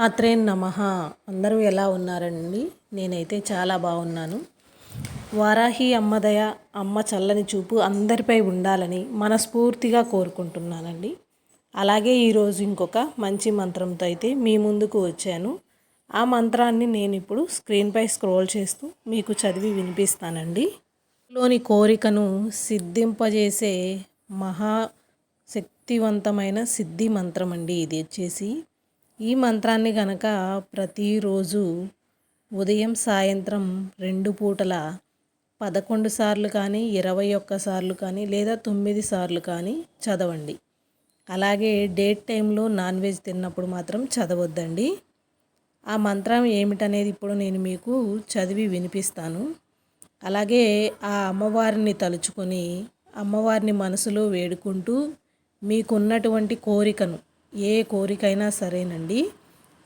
మాత్రే నమ. అందరూ ఎలా ఉన్నారండి? నేనైతే చాలా బాగున్నాను. వారాహి అమ్మదయ అమ్మ చల్లని చూపు అందరిపై ఉండాలని మనస్ఫూర్తిగా కోరుకుంటున్నానండి. అలాగే ఈరోజు ఇంకొక మంచి మంత్రంతో అయితే మీ ముందుకు వచ్చాను. ఆ మంత్రాన్ని నేను ఇప్పుడు స్క్రీన్పై స్క్రోల్ చేస్తూ మీకు చదివి వినిపిస్తానండి. లోని కోరికను సిద్ధింపజేసే మహా శక్తివంతమైన సిద్ధి మంత్రం అండి ఇది. వచ్చేసి ఈ మంత్రాన్ని గనక ప్రతిరోజు ఉదయం సాయంత్రం రెండు పూటల పదకొండు సార్లు కానీ ఇరవై ఒక్క సార్లు కానీ లేదా తొమ్మిది సార్లు కానీ చదవండి. అలాగే డేట్ టైంలో నాన్ వెజ్ తిన్నప్పుడు మాత్రం చదవద్దండి. ఆ మంత్రం ఏమిటనేది ఇప్పుడు నేను మీకు చదివి వినిపిస్తాను. అలాగే ఆ అమ్మవారిని తలుచుకొని అమ్మవారిని మనసులో వేడుకుంటూ మీకున్నటువంటి కోరికను ఏ కోరికైనా సరేనండి.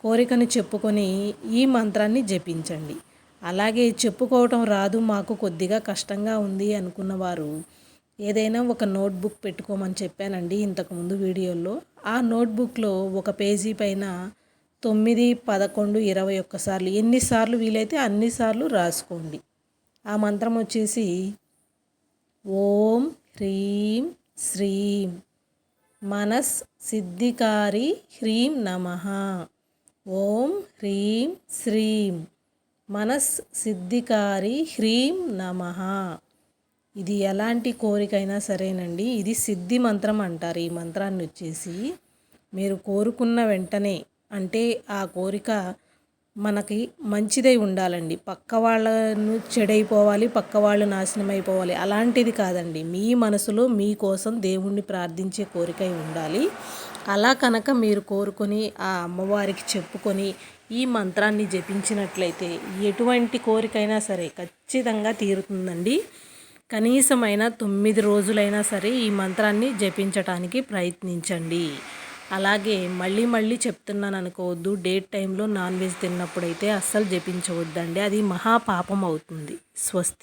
కోరికను చెప్పుకొని ఈ మంత్రాన్ని జపించండి. అలాగే చెప్పుకోవటం రాదు మాకు కొద్దిగా కష్టంగా ఉంది అనుకున్నవారు ఏదైనా ఒక నోట్బుక్ పెట్టుకోమని చెప్పానండి ఇంతకుముందు వీడియోలో. ఆ నోట్బుక్లో ఒక పేజీ పైన తొమ్మిది పదకొండు ఇరవై ఒక్కసార్లు ఎన్నిసార్లు వీలైతే అన్నిసార్లు రాసుకోండి. ఆ మంత్రం వచ్చేసి ఓం హ్రీం శ్రీం. మనస్ సిద్ధికారి హ్రీం నమ. ఓం హ్రీం శ్రీం. మనస్ సిద్ధికారి హ్రీం నమ. ఇది ఎలాంటి కోరికైనా సరేనండి ఇది సిద్ధి మంత్రం అంటారు ఈ మంత్రాన్ని వచ్చేసి మీరు కోరుకున్న వెంటనే అంటే ఆ కోరిక మనకి మంచిదై ఉండాలండి. పక్క వాళ్ళను చెడైపోవాలి పక్క వాళ్ళు నాశనం అయిపోవాలి అలాంటిది కాదండి. మీ మనసులో మీకోసం దేవుణ్ణి ప్రార్థించే కోరికై ఉండాలి. అలా కనుక మీరు కోరుకొని ఆ అమ్మవారికి చెప్పుకొని ఈ మంత్రాన్ని జపించినట్లయితే ఎటువంటి కోరికైనా సరే ఖచ్చితంగా తీరుతుందండి. కనీసమైన తొమ్మిది రోజులైనా సరే ఈ మంత్రాన్ని జపించటానికి ప్రయత్నించండి. అలాగే మళ్ళీ మళ్ళీ చెప్తున్నాను అనుకోవద్దు డేట్ టైంలో నాన్ వెజ్ తిన్నప్పుడైతే అస్సలు జపించవద్దండి. అది మహాపాపం అవుతుంది. స్వస్తి.